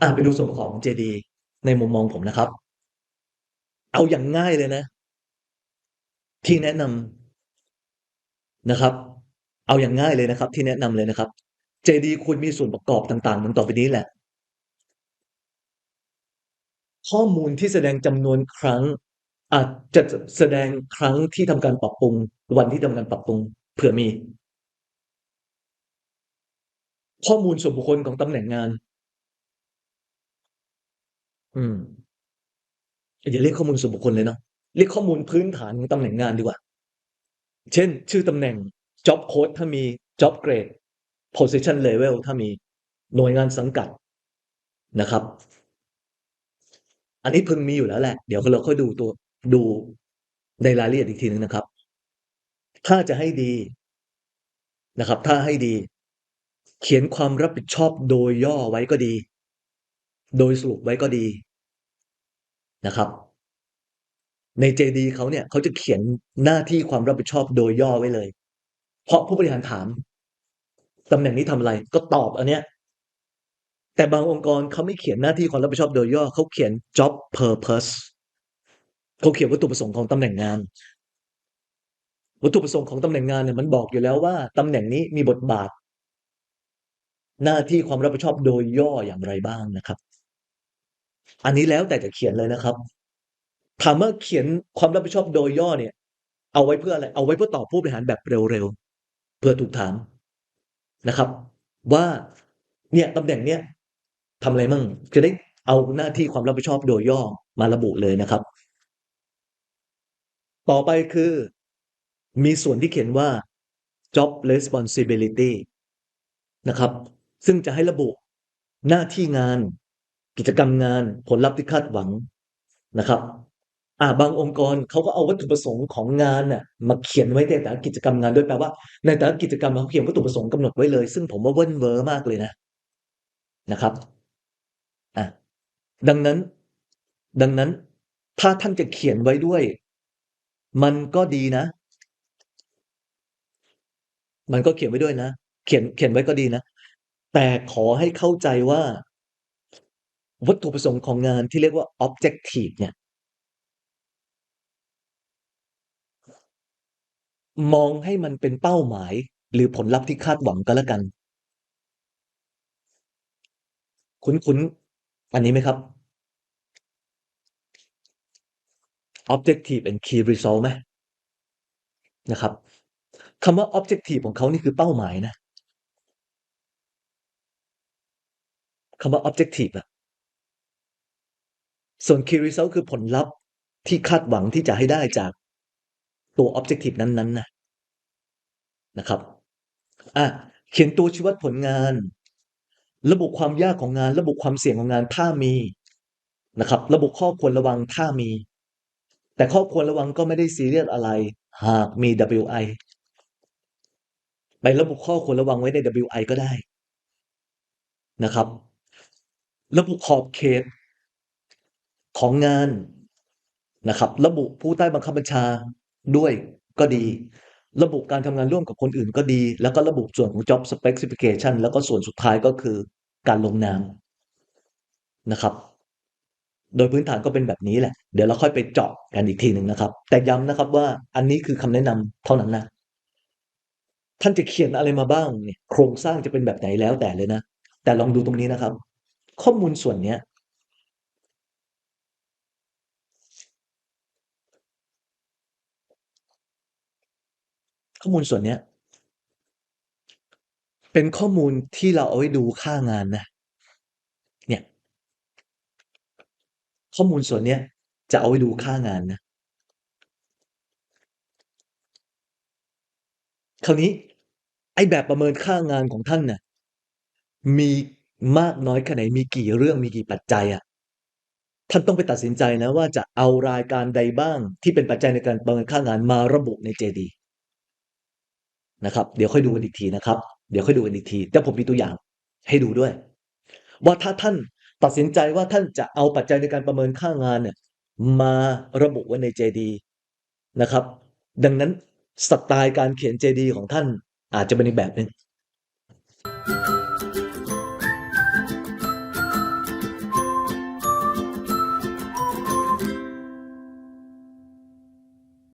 อ่าไปดูส่วนประกอบของ JD ในมุมมองผมนะครับ เอาอย่างง่ายเลยนะ ที่แนะนำนะครับ เอาอย่างง่ายเลยนะครับ ที่แนะนำเลยนะครับ JD ควรมีส่วนประกอบต่างๆดังต่อไปนี้แหละ ข้อมูลที่แสดงจำนวนครั้ง อาจจะแสดงครั้งที่ทำการปรับปรุง วันที่ทำการปรับปรุงเผื่อมี ข้อมูลส่วนบุคคลของตำแหน่งงาน อืมอย่าเรียกข้อมูลส่วนบุคคลเลยเนาะเรียกข้อมูลพื้นฐานของตำแหน่งงานดีกว่า เช่น ชื่อตำแหน่ง job code ถ้ามี job grade position level ถ้ามีหน่วยงานสังกัดนะครับ อันนี้พึงมีอยู่แล้วแหละ เดี๋ยวเราค่อยดูตัวดูในรายละเอียดอีกทีนึงนะครับ ถ้าจะให้ดีนะครับ ถ้าให้ดี เขียนความรับผิดชอบโดยย่อไว้ก็ดี โดยสรุปไว้ก็ดีนะครับ ใน JD เขาเนี่ยเขาจะเขียนหน้าที่ความรับผิดชอบโดยย่อไว้เลย เพราะผู้บริหารถามตำแหน่งนี้ทำอะไรก็ตอบอันเนี้ย แต่บางองค์กรเขาไม่เขียนหน้าที่ความรับผิดชอบโดยย่อเขาเขียน job purpose เขาเขียนวัตถุประสงค์ของตำแหน่งงาน วัตถุประสงค์ของตำแหน่งงานเนี่ยมันบอกอยู่แล้วว่าตำแหน่งนี้มีบทบาท หน้าที่ความรับผิดชอบโดยย่ออย่างไรบ้างนะครับ อันนี้แล้วแต่จะเขียนเลยนะครับ ถามว่าเขียนความรับผิดชอบโดยย่อเนี่ย เอาไว้เพื่ออะไร เอาไว้เพื่อตอบผู้บริหารแบบเร็วๆ เพื่อถูกถามนะครับ ว่าเนี่ยตำแหน่งเนี้ยทำอะไรมั่งจะได้เอาหน้าที่ความรับผิดชอบโดยย่อมาระบุเลยนะครับ ต่อไปคือ มีส่วนที่เขียนว่า job responsibility นะครับ ซึ่งจะให้ระบุหน้าที่งาน กิจกรรมงานผลลัพธ์ที่คาดหวังนะครับอ่าบางองค์กรเขาก็เอาวัตถุประสงค์ของงานน่ะมาเขียนไว้ในแต่ละกิจกรรมงานด้วยแปลว่า ในแต่ละกิจกรรมเขาเขียนวัตถุประสงค์กำหนดไว้เลย ซึ่งผมว่าเว่นเวอร์มากเลยนะนะครับอะดังนั้น ดังนั้นถ้าท่านจะเขียนไว้ด้วย มันก็ดีนะ มันก็เขียนไว้ด้วยนะ เขียนเขียนไว้ก็ดีนะ แต่ขอให้เข้าใจว่า วัตถุประสงค์ของงานที่เรียกว่า objective เนี่ย มองให้มันเป็นเป้าหมาย หรือผลลัพธ์ที่คาดหวังก็แล้วกัน คุ้นๆ อันนี้ไหมครับ objective and key result ไหมนะครับคำว่า objective ของเขานี่คือเป้าหมายนะคำว่า objective อะ ส่วน key result คือผลลัพธ์ที่คาดหวังที่จะให้ได้จากตัว objective นั้นๆนะนะครับอะเขียนตัวชี้วัดผลงาน ระบุความยากของงาน ระบุความเสี่ยงของงานถ้ามีนะครับ ระบุข้อควรระวังถ้ามี แต่ข้อควรระวังก็ไม่ได้ซีเรียสอะไร หากมี WI ไประบุข้อควรระวังไว้ใน WI ก็ได้นะครับ ระบุขอบเขต ของงานนะครับ ระบุผู้ใต้บังคับบัญชาด้วยก็ดี ระบุการทำงานร่วมกับคนอื่นก็ดี แล้วก็ระบุส่วนของ job specification แล้วก็ส่วนสุดท้ายก็คือการลงนามนะครับ โดยพื้นฐานก็เป็นแบบนี้แหละ เดี๋ยวเราค่อยไปเจาะกันอีกทีหนึ่งนะครับ แต่ย้ำนะครับว่าอันนี้คือคำแนะนำเท่านั้นนะท่านจะเขียนอะไรมาบ้างเนี่ยโครงสร้างจะเป็นแบบไหนแล้วแต่เลยนะ แต่ลองดูตรงนี้นะครับ ข้อมูลส่วนเนี้ย ข้อมูลส่วนเนี้ย เป็นข้อมูลที่เราเอาไว้ดูค่างานนะ เนี่ย ข้อมูลส่วนเนี้ย จะเอาไว้ดูค่างานนะคราวนี้ ไอ้แบบประเมินค่างานของท่านน่ะมีมากน้อยแค่ไหนมีกี่เรื่องมีกี่ปัจจัยอะท่านต้องไปตัดสินใจนะว่าจะเอารายการใดบ้างที่เป็นปัจจัยในการประเมินค่างานมาระบุใน JD นะครับ เดี๋ยวค่อยดูกันอีกทีนะครับ เดี๋ยวค่อยดูกันอีกทีแต่ผมมีตัวอย่างให้ดูด้วย ว่าถ้าท่านตัดสินใจว่าท่านจะเอาปัจจัยในการประเมินค่างานเนี่ยมาระบุไว้ใน JD นะครับ ดังนั้นสไตล์การเขียน JD ของท่านอาจจะเป็นอีกแบบหนึ่ง